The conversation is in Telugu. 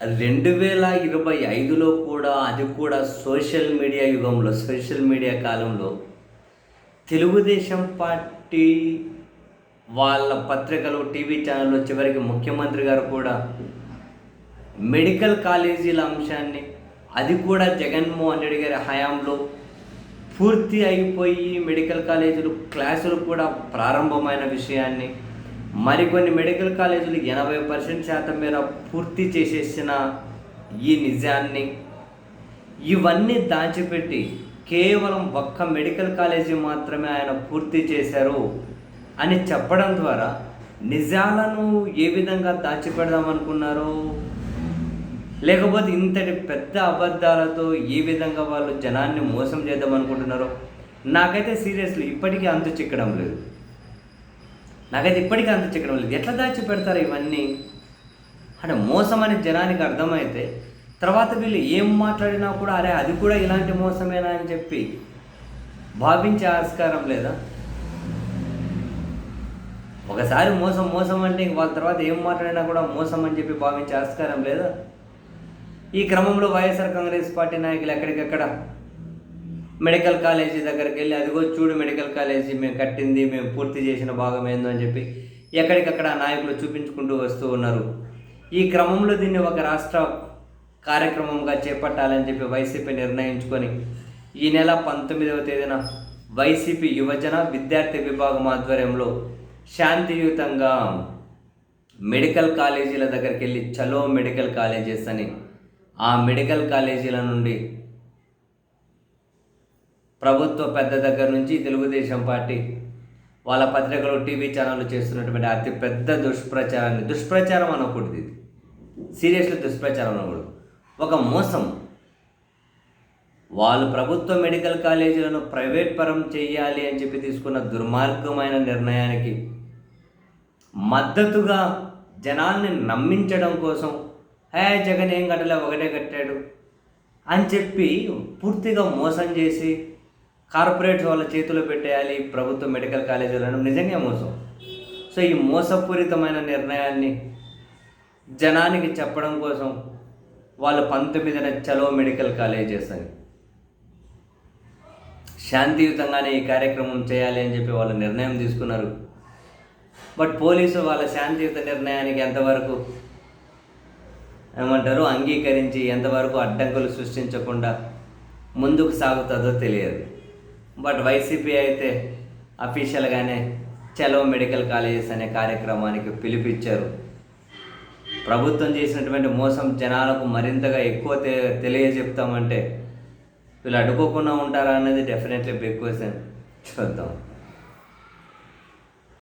రెండు వేల ఇరవై ఐదులో కూడా అది కూడా సోషల్ మీడియా యుగంలో సోషల్ మీడియా కాలంలో తెలుగుదేశం పార్టీ వాళ్ళ పత్రికలు టీవీ ఛానల్లో చివరికి ముఖ్యమంత్రి గారు కూడా మెడికల్ కాలేజీల అంశాన్ని అది కూడా జగన్మోహన్ రెడ్డి గారి హయాంలో పూర్తి అయిపోయి మెడికల్ కాలేజీలు క్లాసులు కూడా ప్రారంభమైన విషయాన్ని మరికొన్ని మెడికల్ కాలేజీలు ఎనభై పర్సెంట్ శాతం మేర పూర్తి చేసేసిన ఈ నిజాన్ని ఇవన్నీ దాచిపెట్టి కేవలం ఒక్క మెడికల్ కాలేజీ మాత్రమే ఆయన పూర్తి చేశారు అని చెప్పడం ద్వారా నిజాలను ఏ విధంగా దాచిపెడదామనుకున్నారు లేకపోతే ఇంతటి పెద్ద అబద్ధాలతో ఏ విధంగా వాళ్ళు జనాన్ని మోసం చేద్దాం అనుకుంటున్నారో? నాకైతే సీరియస్లీ ఇప్పటికీ అంతు చిక్కడం లేదు. నాకైతే ఇప్పటికీ అంతు లేదు ఎట్లా దాచి పెడతారు ఇవన్నీ? అంటే మోసం అనే జనానికి అర్థమైతే తర్వాత వీళ్ళు ఏం మాట్లాడినా కూడా అరే అది కూడా ఇలాంటి మోసమేనా అని చెప్పి భావించే ఆస్కారం లేదా? ఒకసారి మోసం మోసం అంటే వాళ్ళ తర్వాత ఏం మాట్లాడినా కూడా మోసం అని చెప్పి భావించే ఆస్కారం లేదా? ఈ క్రమంలో వైఎస్ఆర్ కాంగ్రెస్ పార్టీ నాయకులు ఎక్కడికెక్కడ మెడికల్ కాలేజీ దగ్గరికి వెళ్ళి అదిగో చూడు మెడికల్ కాలేజీ మేము కట్టింది మేము పూర్తి చేసిన భాగం ఏందో అని చెప్పి ఎక్కడికక్కడ నాయకులు చూపించుకుంటూ వస్తూ ఉన్నారు. ఈ క్రమంలో దీన్ని ఒక రాష్ట్ర కార్యక్రమంగా చేపట్టాలని చెప్పి వైసీపీ నిర్ణయించుకొని ఈ నెల పంతొమ్మిదవ తేదీన వైసీపీ యువజన విద్యార్థి విభాగం ఆధ్వర్యంలో శాంతియుతంగా మెడికల్ కాలేజీల దగ్గరికి వెళ్ళి చలో మెడికల్ కాలేజెస్ అని. ఆ మెడికల్ కాలేజీల నుండి ప్రభుత్వ పెద్ద దగ్గర నుంచి తెలుగుదేశం పార్టీ వాళ్ళ పత్రికలు టీవీ ఛానళ్ళు చేస్తున్నటువంటి అతి పెద్ద దుష్ప్రచారాన్ని దుష్ప్రచారం అనకూడదు ఇది. సీరియస్లీ దుష్ప్రచారం అనకూడదు. ఒక మోసం. వాళ్ళు ప్రభుత్వ మెడికల్ కాలేజీలను ప్రైవేట్ పరం చేయాలి అని చెప్పి తీసుకున్న దుర్మార్గమైన నిర్ణయానికి మద్దతుగా జనాల్ని నమ్మించడం కోసం హే జగన్ ఏం కట్టలే ఒకటే కట్టాడు అని చెప్పి పూర్తిగా మోసం చేసి కార్పొరేట్ వాళ్ళ చేతిలో పెట్టేయాలి ప్రభుత్వ మెడికల్ కాలేజీలను నిజంగా మోసం. సో ఈ మోసపూరితమైన నిర్ణయాన్ని జనానికి చెప్పడం కోసం వాళ్ళు పంతొమ్మిదిన చలో మెడికల్ కాలేజెస్ అని. శాంతియుతంగానే ఈ కార్యక్రమం చేయాలి అని చెప్పి వాళ్ళు నిర్ణయం తీసుకున్నారు. బట్ పోలీసు వాళ్ళ శాంతియుత నిర్ణయానికి ఎంతవరకు ఏమంటారు అంగీకరించి ఎంతవరకు అడ్డంకులు సృష్టించకుండా ముందుకు సాగుతుందో తెలియదు. బట్ వైసీపీ అయితే అఫీషియల్గానే చలో మెడికల్ కాలేజెస్ అనే కార్యక్రమానికి పిలిపించారు. ప్రభుత్వం చేసినటువంటి మోసం జనాలకు మరింతగా ఎక్కువ తె తెలియజెప్తామంటే వీళ్ళు అడ్డుకోకుండా ఉంటారా అనేది డెఫినెట్లీ బిగ్ క్వశ్చన్ చూద్దాం.